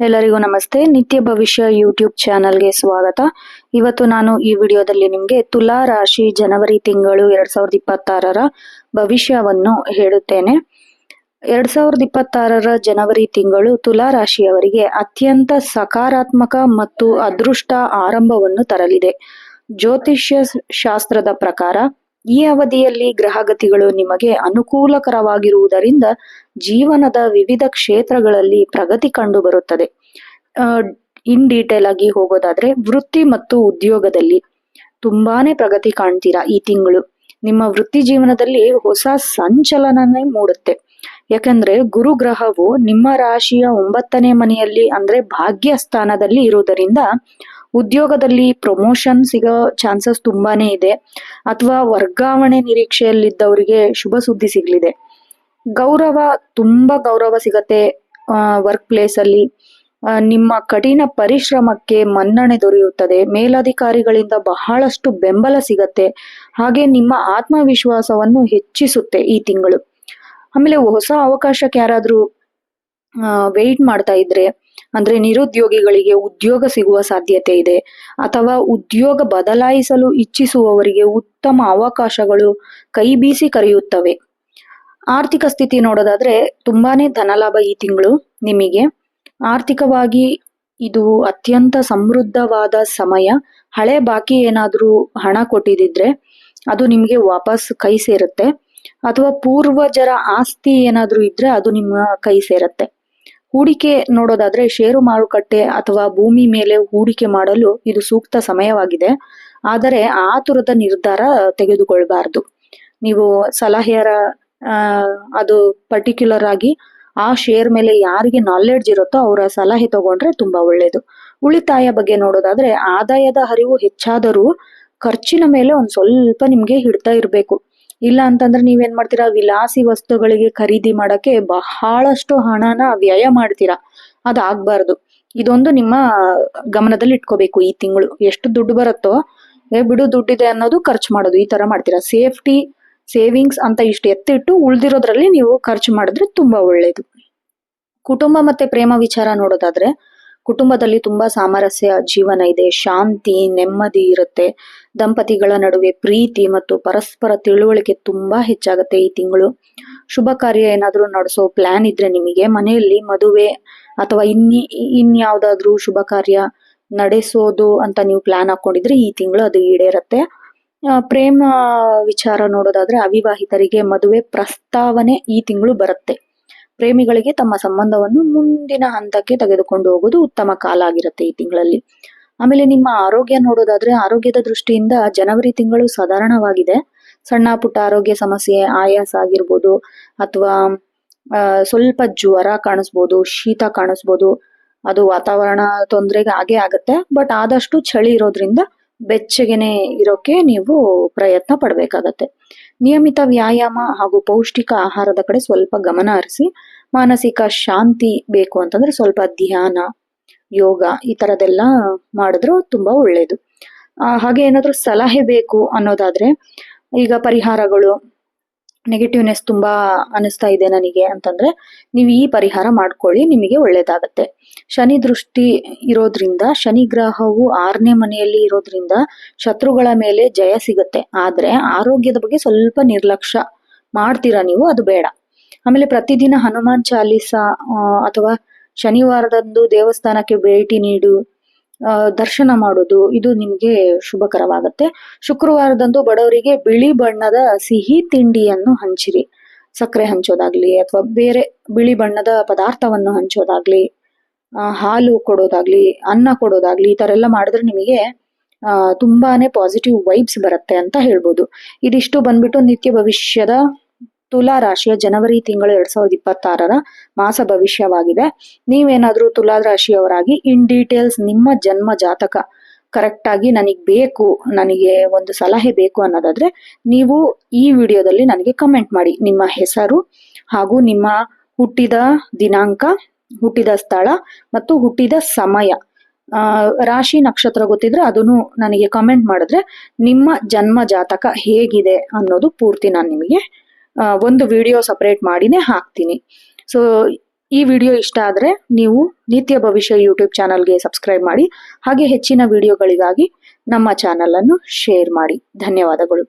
ಎಲ್ಲರಿಗೂ ನಮಸ್ತೆ. ನಿತ್ಯ ಭವಿಷ್ಯ ಯೂಟ್ಯೂಬ್ ಚಾನಲ್ಗೆ ಸ್ವಾಗತ. ಇವತ್ತು ನಾನು ಈ ವಿಡಿಯೋದಲ್ಲಿ ನಿಮಗೆ ತುಲಾ ರಾಶಿ ಜನವರಿ ತಿಂಗಳು ಎರಡ್ ಸಾವಿರದ ಇಪ್ಪತ್ತಾರರ ಭವಿಷ್ಯವನ್ನು ಹೇಳುತ್ತೇನೆ. ಎರಡ್ ಸಾವಿರದ ಇಪ್ಪತ್ತಾರರ ಜನವರಿ ತಿಂಗಳು ತುಲಾ ರಾಶಿಯವರಿಗೆ ಅತ್ಯಂತ ಸಕಾರಾತ್ಮಕ ಮತ್ತು ಅದೃಷ್ಟ ಆರಂಭವನ್ನು ತರಲಿದೆ. ಜ್ಯೋತಿಷ್ಯ ಶಾಸ್ತ್ರದ ಪ್ರಕಾರ ಈ ಅವಧಿಯಲ್ಲಿ ಗ್ರಹಗತಿಗಳು ನಿಮಗೆ ಅನುಕೂಲಕರವಾಗಿರುವುದರಿಂದ ಜೀವನದ ವಿವಿಧ ಕ್ಷೇತ್ರಗಳಲ್ಲಿ ಪ್ರಗತಿ ಕಂಡು ಬರುತ್ತದೆ ಇನ್ ಡೀಟೇಲ್ ಆಗಿ ಹೋಗೋದಾದ್ರೆ ವೃತ್ತಿ ಮತ್ತು ಉದ್ಯೋಗದಲ್ಲಿ ತುಂಬಾನೇ ಪ್ರಗತಿ ಕಾಣ್ತೀರಾ ಈ ತಿಂಗಳು. ನಿಮ್ಮ ವೃತ್ತಿ ಜೀವನದಲ್ಲಿ ಹೊಸ ಸಂಚಲನನೇ ಮೂಡುತ್ತೆ. ಯಾಕಂದ್ರೆ ಗುರು ಗ್ರಹವು ನಿಮ್ಮ ರಾಶಿಯ ಒಂಬತ್ತನೇ ಮನೆಯಲ್ಲಿ ಅಂದ್ರೆ ಭಾಗ್ಯ ಸ್ಥಾನದಲ್ಲಿ ಇರುವುದರಿಂದ ಉದ್ಯೋಗದಲ್ಲಿ ಪ್ರಮೋಷನ್ ಸಿಗೋ ಚಾನ್ಸಸ್ ತುಂಬಾನೇ ಇದೆ. ಅಥವಾ ವರ್ಗಾವಣೆ ನಿರೀಕ್ಷೆಯಲ್ಲಿದ್ದವರಿಗೆ ಶುಭ ಸುದ್ದಿ ಸಿಗಲಿದೆ. ಗೌರವ, ತುಂಬಾ ಗೌರವ ಸಿಗತ್ತೆ ವರ್ಕ್ ಪ್ಲೇಸ್ ಅಲ್ಲಿ. ನಿಮ್ಮ ಕಠಿಣ ಪರಿಶ್ರಮಕ್ಕೆ ಮನ್ನಣೆ ದೊರೆಯುತ್ತದೆ. ಮೇಲಧಿಕಾರಿಗಳಿಂದ ಬಹಳಷ್ಟು ಬೆಂಬಲ ಸಿಗತ್ತೆ. ಹಾಗೆ ನಿಮ್ಮ ಆತ್ಮವಿಶ್ವಾಸವನ್ನು ಹೆಚ್ಚಿಸುತ್ತೆ ಈ ತಿಂಗಳು. ಆಮೇಲೆ ಹೊಸ ಅವಕಾಶಕ್ಕೆ ಯಾರಾದರೂ ವೆಯ್ಟ್ ಮಾಡ್ತಾ ಇದ್ರೆ ಅಂದ್ರೆ ನಿರುದ್ಯೋಗಿಗಳಿಗೆ ಉದ್ಯೋಗ ಸಿಗುವ ಸಾಧ್ಯತೆ ಇದೆ. ಅಥವಾ ಉದ್ಯೋಗ ಬದಲಾಯಿಸಲು ಇಚ್ಛಿಸುವವರಿಗೆ ಉತ್ತಮ ಅವಕಾಶಗಳು ಕೈ ಬೀಸಿ ಕರೆಯುತ್ತವೆ. ಆರ್ಥಿಕ ಸ್ಥಿತಿ ನೋಡೋದಾದ್ರೆ ತುಂಬಾನೇ ಧನಲಾಭ ಈ ತಿಂಗಳು ನಿಮಗೆ. ಆರ್ಥಿಕವಾಗಿ ಇದು ಅತ್ಯಂತ ಸಮೃದ್ಧವಾದ ಸಮಯ. ಹಳೆ ಬಾಕಿ ಏನಾದರೂ ಹಣ ಕೊಟ್ಟಿದಿದ್ರೆ ಅದು ನಿಮಗೆ ವಾಪಸ್ ಕೈ ಸೇರುತ್ತೆ. ಅಥವಾ ಪೂರ್ವಜರ ಆಸ್ತಿ ಏನಾದರೂ ಇದ್ರೆ ಅದು ನಿಮ್ಮ ಕೈ ಸೇರುತ್ತೆ. ಹೂಡಿಕೆ ನೋಡೋದಾದ್ರೆ ಷೇರು ಮಾರುಕಟ್ಟೆ ಅಥವಾ ಭೂಮಿ ಮೇಲೆ ಹೂಡಿಕೆ ಮಾಡಲು ಇದು ಸೂಕ್ತ ಸಮಯವಾಗಿದೆ. ಆದರೆ ಆತುರದ ನಿರ್ಧಾರ ತೆಗೆದುಕೊಳ್ಬಾರ್ದು. ನೀವು ಸಲಹೆಯರ ಅದು ಪರ್ಟಿಕ್ಯುಲರ್ ಆಗಿ ಆ ಶೇರ್ ಮೇಲೆ ಯಾರಿಗೆ ನಾಲೆಡ್ಜ್ ಇರುತ್ತೋ ಅವರ ಸಲಹೆ ತಗೊಂಡ್ರೆ ತುಂಬಾ ಒಳ್ಳೇದು. ಉಳಿತಾಯ ಬಗ್ಗೆ ನೋಡೋದಾದ್ರೆ ಆದಾಯದ ಹರಿವು ಹೆಚ್ಚಾದರೂ ಖರ್ಚಿನ ಮೇಲೆ ಒಂದು ಸ್ವಲ್ಪ ನಿಮಗೆ ಹಿಡ್ತಾ ಇರ್ಬೇಕು. ಇಲ್ಲ ಅಂತಂದ್ರೆ ನೀವೇನ್ ಮಾಡ್ತೀರಾ, ವಿಲಾಸಿ ವಸ್ತುಗಳಿಗೆ ಖರೀದಿ ಮಾಡಕ್ಕೆ ಬಹಳಷ್ಟು ಹಣನ ವ್ಯಯ ಮಾಡ್ತೀರಾ. ಅದಾಗ್ಬಾರ್ದು. ಇದೊಂದು ನಿಮ್ಮ ಗಮನದಲ್ಲಿ ಇಟ್ಕೋಬೇಕು ಈ ತಿಂಗಳು. ಎಷ್ಟು ದುಡ್ಡು ಬರುತ್ತೋ, ಏ ಬಿಡು ದುಡ್ಡಿದೆ ಅನ್ನೋದು ಖರ್ಚು ಮಾಡೋದು. ಈ ತರ ಮಾಡ್ತೀರಾ. ಸೇಫ್ಟಿ, ಸೇವಿಂಗ್ಸ್ ಅಂತ ಇಷ್ಟು ಎತ್ತಿಟ್ಟು ಉಳ್ದಿರೋದ್ರಲ್ಲಿ ನೀವು ಖರ್ಚು ಮಾಡಿದ್ರೆ ತುಂಬಾ ಒಳ್ಳೇದು. ಕುಟುಂಬ ಮತ್ತೆ ಪ್ರೇಮ ವಿಚಾರ ನೋಡೋದಾದ್ರೆ ಕುಟುಂಬದಲ್ಲಿ ತುಂಬಾ ಸಾಮರಸ್ಯ ಜೀವನ ಇದೆ. ಶಾಂತಿ, ನೆಮ್ಮದಿ ಇರುತ್ತೆ. ದಂಪತಿಗಳ ನಡುವೆ ಪ್ರೀತಿ ಮತ್ತು ಪರಸ್ಪರ ತಿಳುವಳಿಕೆ ತುಂಬಾ ಹೆಚ್ಚಾಗುತ್ತೆ ಈ ತಿಂಗಳು. ಶುಭ ಕಾರ್ಯ ಏನಾದರೂ ನಡೆಸೋ ಪ್ಲಾನ್ ಇದ್ರೆ ನಿಮಗೆ ಮನೆಯಲ್ಲಿ ಮದುವೆ ಅಥವಾ ಇನ್ನಿ, ಇನ್ಯಾವುದಾದ್ರೂ ಶುಭ ಕಾರ್ಯ ನಡೆಸೋದು ಅಂತ ನೀವು ಪ್ಲಾನ್ ಹಾಕೊಂಡಿದ್ರೆ ಈ ತಿಂಗಳು ಅದು ಈಡೇರುತ್ತೆ. ಪ್ರೇಮ ವಿಚಾರ ನೋಡೋದಾದ್ರೆ ಅವಿವಾಹಿತರಿಗೆ ಮದುವೆ ಪ್ರಸ್ತಾವನೆ ಈ ತಿಂಗಳು ಬರುತ್ತೆ. ಪ್ರೇಮಿಗಳಿಗೆ ತಮ್ಮ ಸಂಬಂಧವನ್ನು ಮುಂದಿನ ಹಂತಕ್ಕೆ ತೆಗೆದುಕೊಂಡು ಹೋಗೋದು ಉತ್ತಮ ಕಾಲ ಆಗಿರುತ್ತೆ ಈ ತಿಂಗಳಲ್ಲಿ. ಆಮೇಲೆ ನಿಮ್ಮ ಆರೋಗ್ಯ ನೋಡೋದಾದ್ರೆ ಆರೋಗ್ಯದ ದೃಷ್ಟಿಯಿಂದ ಜನವರಿ ತಿಂಗಳು ಸಾಧಾರಣವಾಗಿದೆ. ಸಣ್ಣ ಪುಟ್ಟ ಆರೋಗ್ಯ ಸಮಸ್ಯೆ, ಆಯಾಸ ಆಗಿರ್ಬೋದು ಅಥವಾ ಸ್ವಲ್ಪ ಜ್ವರ ಕಾಣಿಸ್ಬೋದು, ಶೀತ ಕಾಣಿಸ್ಬೋದು, ಅದು ವಾತಾವರಣ ತೊಂದರೆಗೆ ಆಗೇ ಆಗುತ್ತೆ. ಬಟ್ ಆದಷ್ಟು ಚಳಿ ಇರೋದ್ರಿಂದ ಬೆಚ್ಚಗೆನೆ ಇರೋಕೆ ನೀವು ಪ್ರಯತ್ನ ಪಡಬೇಕಾಗತ್ತೆ. ನಿಯಮಿತ ವ್ಯಾಯಾಮ ಹಾಗೂ ಪೌಷ್ಟಿಕ ಆಹಾರದ ಕಡೆ ಸ್ವಲ್ಪ ಗಮನ ಹರಿಸಿ, ಮಾನಸಿಕ ಶಾಂತಿ ಬೇಕು ಅಂತಂದ್ರೆ ಸ್ವಲ್ಪ ಧ್ಯಾನ, ಯೋಗ ಈ ತರದೆಲ್ಲ ಮಾಡಿದ್ರು ತುಂಬಾ ಒಳ್ಳೇದು. ಹಾಗೆ ಏನಾದ್ರು ಸಲಹೆ ಬೇಕು ಅನ್ನೋದಾದ್ರೆ ಈಗ ಪರಿಹಾರಗಳು ನೆಗೆಟಿವ್ನೆಸ್ ತುಂಬಾ ಅನಿಸ್ತಾ ಇದೆ ನನಗೆ ಅಂತಂದ್ರೆ, ನೀವು ಈ ಪರಿಹಾರ ಮಾಡ್ಕೊಳ್ಳಿ, ನಿಮಗೆ ಒಳ್ಳೇದಾಗತ್ತೆ. ಶನಿ ದೃಷ್ಟಿ ಇರೋದ್ರಿಂದ, ಶನಿ ಗ್ರಹವು ಆರನೇ ಮನೆಯಲ್ಲಿ ಇರೋದ್ರಿಂದ ಶತ್ರುಗಳ ಮೇಲೆ ಜಯ ಸಿಗತ್ತೆ. ಆದ್ರೆ, ಆರೋಗ್ಯದ ಬಗ್ಗೆ ಸ್ವಲ್ಪ ನಿರ್ಲಕ್ಷ್ಯ ಮಾಡ್ತೀರಾ ನೀವು, ಅದು ಬೇಡ. ಆಮೇಲೆ ಪ್ರತಿದಿನ ಹನುಮಾನ್ ಚಾಲೀಸ ಅಥವಾ ಶನಿವಾರದಂದು ದೇವಸ್ಥಾನಕ್ಕೆ ಭೇಟಿ ನೀಡು ದರ್ಶನ ಮಾಡೋದು, ಇದು ನಿಮಗೆ ಶುಭಕರವಾಗತ್ತೆ. ಶುಕ್ರವಾರದಂದು ಬಡವರಿಗೆ ಬಿಳಿ ಬಣ್ಣದ ಸಿಹಿ ತಿಂಡಿಯನ್ನು ಹಂಚಿರಿ. ಸಕ್ಕರೆ ಹಂಚೋದಾಗ್ಲಿ ಅಥವಾ ಬೇರೆ ಬಿಳಿ ಬಣ್ಣದ ಪದಾರ್ಥವನ್ನು ಹಂಚೋದಾಗ್ಲಿ ಹಾಲು ಕೊಡೋದಾಗ್ಲಿ, ಅನ್ನ ಕೊಡೋದಾಗ್ಲಿ, ಈ ತರ ಎಲ್ಲ ಮಾಡಿದ್ರೆ ನಿಮಗೆ ತುಂಬಾನೇ ಪಾಸಿಟಿವ್ ವೈಬ್ಸ್ ಬರುತ್ತೆ ಅಂತ ಹೇಳ್ಬೋದು. ಇದಿಷ್ಟು ಬಂದ್ಬಿಟ್ಟು ನಿತ್ಯ ಭವಿಷ್ಯದ ತುಲಾ ರಾಶಿಯ ಜನವರಿ ತಿಂಗಳು ಎರಡ್ ಸಾವಿರದ ಇಪ್ಪತ್ತಾರರ ಮಾಸ ಭವಿಷ್ಯವಾಗಿದೆ. ನೀವೇನಾದ್ರೂ ತುಲಾ ರಾಶಿಯವರಾಗಿ ಇನ್ ಡೀಟೇಲ್ಸ್ ನಿಮ್ಮ ಜನ್ಮ ಜಾತಕ ಕರೆಕ್ಟ್ ಆಗಿ ನನಗೆ ಬೇಕು, ನನಗೆ ಒಂದು ಸಲಹೆ ಬೇಕು ಅನ್ನೋದಾದ್ರೆ ನೀವು ಈ ವಿಡಿಯೋದಲ್ಲಿ ನನಗೆ ಕಮೆಂಟ್ ಮಾಡಿ. ನಿಮ್ಮ ಹೆಸರು ಹಾಗೂ ನಿಮ್ಮ ಹುಟ್ಟಿದ ದಿನಾಂಕ, ಹುಟ್ಟಿದ ಸ್ಥಳ ಮತ್ತು ಹುಟ್ಟಿದ ಸಮಯ. ರಾಶಿ ನಕ್ಷತ್ರ ಗೊತ್ತಿದ್ರೆ ಅದನ್ನು ನನಗೆ ಕಮೆಂಟ್ ಮಾಡಿದ್ರೆ ನಿಮ್ಮ ಜನ್ಮ ಜಾತಕ ಹೇಗಿದೆ ಅನ್ನೋದು ಪೂರ್ತಿ ನಾನು ನಿಮಗೆ ಒಂದು ವಿಡಿಯೋ ಸಪ್ರೇಟ್ ಮಾಡಿನೇ ಹಾಕ್ತೀನಿ. ಸೊ ಈ ವಿಡಿಯೋ ಇಷ್ಟ ಆದರೆ ನೀವು ನಿತ್ಯ ಭವಿಷ್ಯ ಯೂಟ್ಯೂಬ್ ಚಾನಲ್ಗೆ ಸಬ್ಸ್ಕ್ರೈಬ್ ಮಾಡಿ, ಹಾಗೆ ಹೆಚ್ಚಿನ ವಿಡಿಯೋಗಳಿಗಾಗಿ ನಮ್ಮ ಚಾನಲನ್ನು ಶೇರ್ ಮಾಡಿ. ಧನ್ಯವಾದಗಳು.